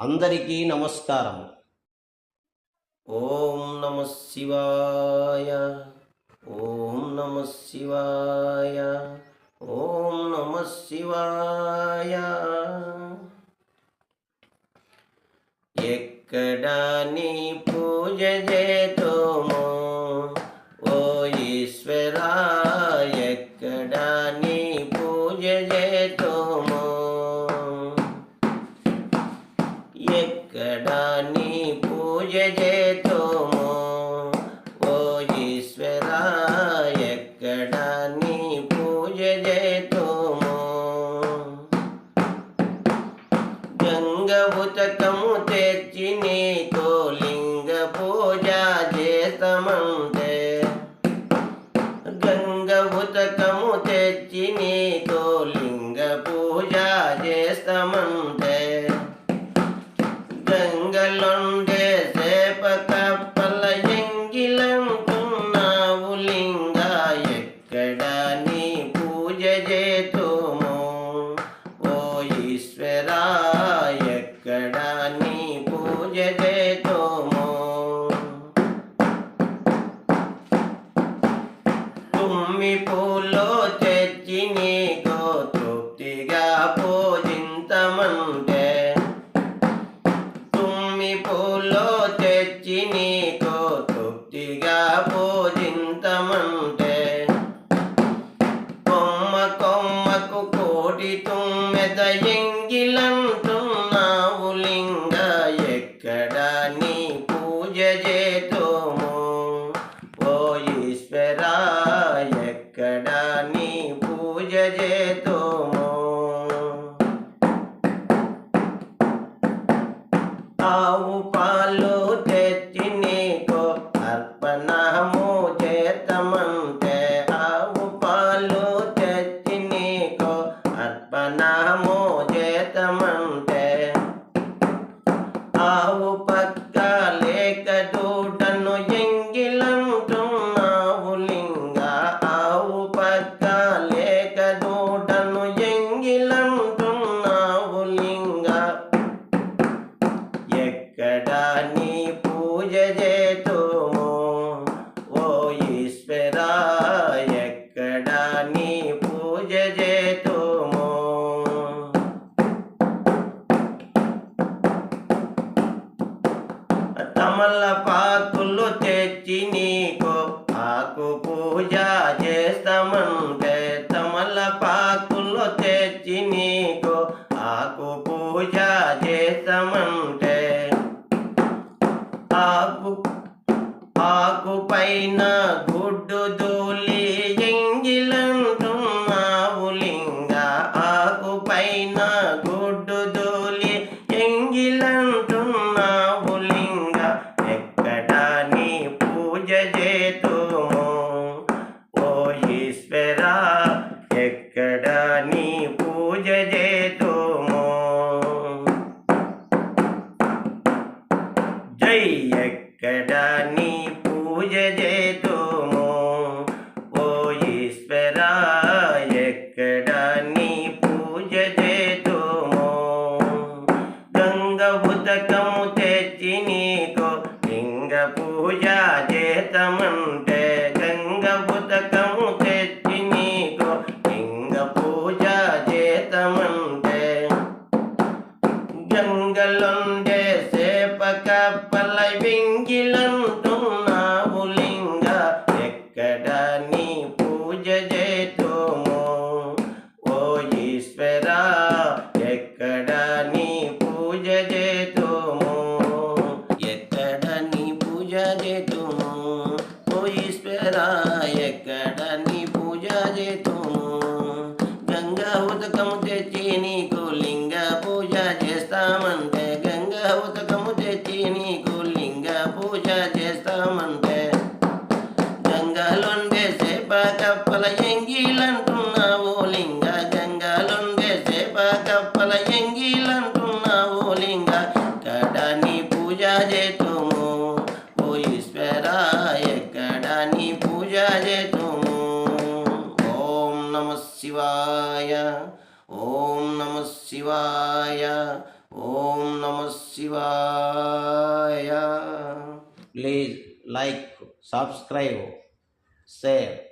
అందరికీ నమస్కారం ఓం నమ శివాయ. ఓం నమ శివాయ. ఓం నమ శివాయ. ఎక్కడ నీ పూజ చేతోమో ఎక్కడ నీ పూజ చేతోమో. ఓ ఈశ్వర ఎక్కడ నీ పూజ చేతోమో. గంగ ఉతకము తెచ్చి నీతో లింగ పూజ చేతమంటే గంగ ఉతకము తెచ్చి నీతో లింగ పూజ చేస్తమంటే. లింగ ఎక్కడ నీ పూజ చేతుము ఓ ఈశ్వరా ఎక్కడ నీ పూజ చేతుము తుమ్మి పూలో పూజింతమంటే కొమ్మ కొమ్మకు కోటి తుమ్మెద ఎంగిలంటున్నావు లింగ ఎక్కడ నీ పూజ చేతోము? ఓ ఈశ్వర ఎక్కడ నీ పూజ చేతోము? ఆవు పాలు తెచ్చి నీకు అర్పణ ఆకు ఆకు పైన గుడ్డు దూలి ఎంగిలంటున్నావు లింగ. ఆకు పైన ఎక్కడ నీ పూజ చేతుము? ఓ ఈశ్వర ఎక్కడ నీ పూజ చేతుము? గంగ ఉదకము తెచ్చి నీకు లింగ పూజ చేతమంటే గంగ ఉదకము తెచ్చి నీకు లింగ పూజ చేతమంటే గంగలుండే సేప వెంగిలంటున్నావు లింగ. ఎక్కడ నీ పూజ చేతుము ఓ ఈశ్వర ఎక్కడ నీ పూజ చేతుము ఎక్కడ నీ పూజ చేతుము ఓ ఈశ్వర ఎక్కడ నీ పూజ చేతుము గంగా ఉదకము తెచ్చి నీకు లింగ పూజ చేస్తామంటే గంగా ఉదకము తెచ్చి ఓం నమ శివాయ. Please like subscribe share